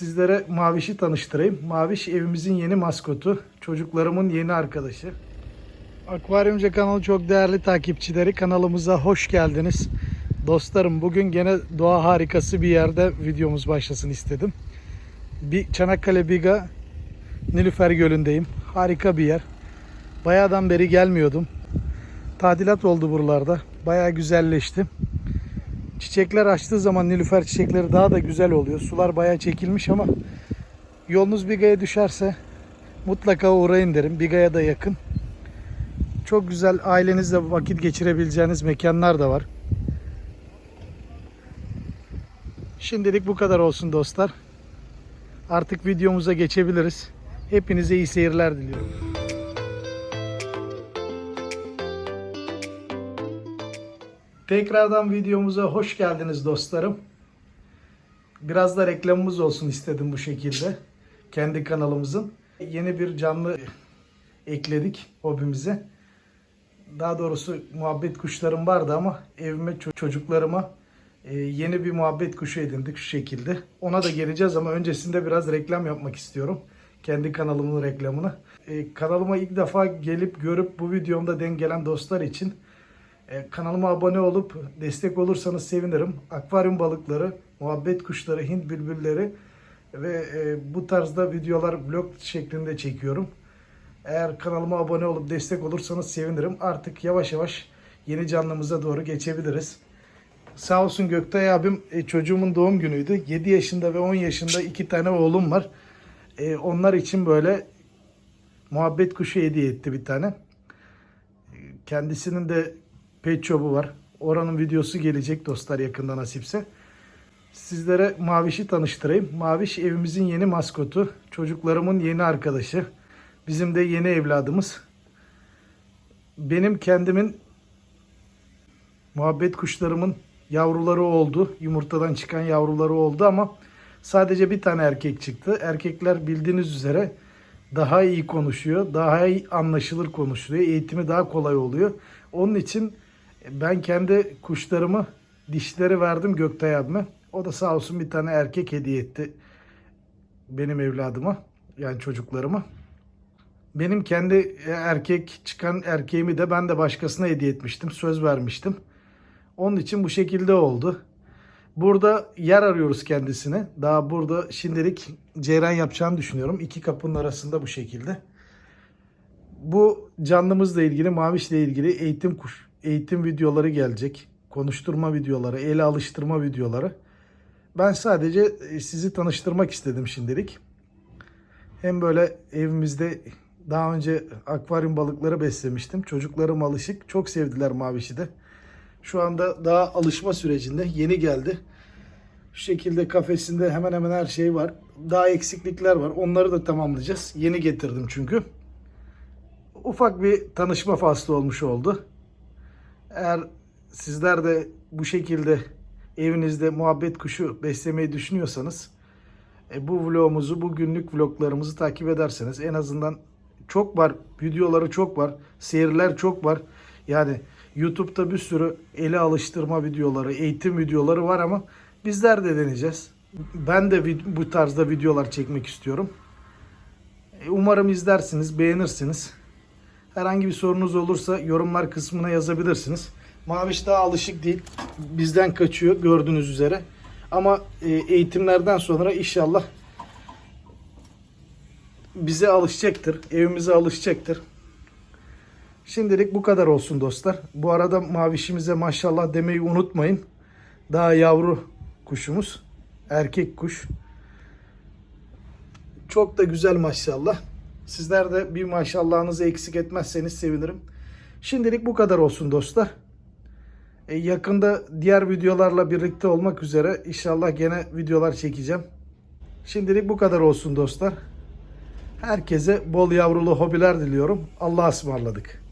Sizlere Maviş'i tanıştırayım. Maviş evimizin yeni maskotu, çocuklarımın yeni arkadaşı. Akvaryumcu kanalı çok değerli takipçileri kanalımıza hoş geldiniz. Dostlarım bugün gene doğa harikası bir yerde videomuz başlasın istedim. Bir Çanakkale Biga Nilüfer Gölü'ndeyim. Harika bir yer. Bayağıdan beri gelmiyordum. Tadilat oldu buralarda. Bayağı güzelleşti. Çiçekler açtığı zaman Nilüfer çiçekleri daha da güzel oluyor. Sular bayağı çekilmiş ama yolunuz Biga'ya düşerse mutlaka uğrayın derim. Biga'ya da yakın. Çok güzel ailenizle vakit geçirebileceğiniz mekanlar da var. Şimdilik bu kadar olsun dostlar. Artık videomuza geçebiliriz. Hepinize iyi seyirler diliyorum. Tekrardan videomuza hoş geldiniz dostlarım. Biraz da reklamımız olsun istedim bu şekilde. Kendi kanalımızın. Yeni bir canlı ekledik hobimize. Daha doğrusu muhabbet kuşlarım vardı ama evime ço- çocuklarıma e, yeni bir muhabbet kuşu edindik şu şekilde. Ona da geleceğiz ama öncesinde biraz reklam yapmak istiyorum. Kendi kanalımın reklamını. E, kanalıma ilk defa gelip görüp bu videomda denk gelen dostlar için kanalıma abone olup destek olursanız sevinirim. Akvaryum balıkları, muhabbet kuşları, Hint bülbülleri ve e, bu tarzda videolar vlog şeklinde çekiyorum. Eğer kanalıma abone olup destek olursanız sevinirim. Artık yavaş yavaş yeni canlımıza doğru geçebiliriz. Sağ olsun Göktay abim e, çocuğumun doğum günüydü. 7 yaşında ve 10 yaşında iki tane oğlum var. E, onlar için böyle muhabbet kuşu hediye etti bir tane. E, Kendisinin de pet shop'u var. Oranın videosu gelecek dostlar yakında nasipse. Sizlere Maviş'i tanıştırayım. Maviş evimizin yeni maskotu. Çocuklarımın yeni arkadaşı. Bizim de yeni evladımız. Benim kendimin muhabbet kuşlarımın yavruları oldu. Yumurtadan çıkan yavruları oldu ama sadece bir tane erkek çıktı. Erkekler bildiğiniz üzere daha iyi konuşuyor, daha iyi anlaşılır konuşuluyor. Eğitimi daha kolay oluyor. Onun için ben kendi kuşlarımı dişleri verdim Göktay abime. O da sağ olsun bir tane erkek hediye etti benim evladıma yani çocuklarıma. Benim kendi erkek çıkan erkeğimi de ben de başkasına hediye etmiştim. Söz vermiştim. Onun için bu şekilde oldu. Burada yer arıyoruz kendisine. Daha burada şimdilik ceyran yapacağını düşünüyorum. İki kapının arasında bu şekilde. Bu canlımızla ilgili, Maviş'le ilgili eğitim kuş, eğitim videoları gelecek. Konuşturma videoları, ele alıştırma videoları. Ben sadece e, sizi tanıştırmak istedim şimdilik. Hem böyle evimizde daha önce akvaryum balıkları beslemiştim. Çocuklarım alışık. Çok sevdiler Maviş'i de. Şu anda daha alışma sürecinde. Yeni geldi. Şu şekilde kafesinde hemen hemen her şey var. Daha eksiklikler var. Onları da tamamlayacağız. Yeni getirdim çünkü. Ufak bir tanışma faslı olmuş oldu. Eğer sizler de bu şekilde evinizde muhabbet kuşu beslemeyi düşünüyorsanız e, bu vlogumuzu, bu günlük vloglarımızı takip ederseniz en azından çok var, videoları çok var, seyirler çok var. Yani YouTube'da bir sürü ele alıştırma videoları, eğitim videoları var ama bizler de deneyeceğiz. Ben de bu tarzda videolar çekmek istiyorum. E, Umarım izlersiniz, beğenirsiniz. Herhangi bir sorunuz olursa yorumlar kısmına yazabilirsiniz. Maviş daha alışık değil. Bizden kaçıyor gördüğünüz üzere. Ama e, eğitimlerden sonra inşallah bize alışacaktır. Evimize alışacaktır. Şimdilik bu kadar olsun dostlar. Bu arada mavişimize maşallah demeyi unutmayın. Daha yavru kuşumuz. Erkek kuş. Çok da güzel maşallah. Sizler de bir maşallahınızı eksik etmezseniz sevinirim. Şimdilik bu kadar olsun dostlar. E, yakında diğer videolarla birlikte olmak üzere inşallah gene videolar çekeceğim. Şimdilik bu kadar olsun dostlar. Herkese bol yavrulu hobiler diliyorum. Allah'a ısmarladık.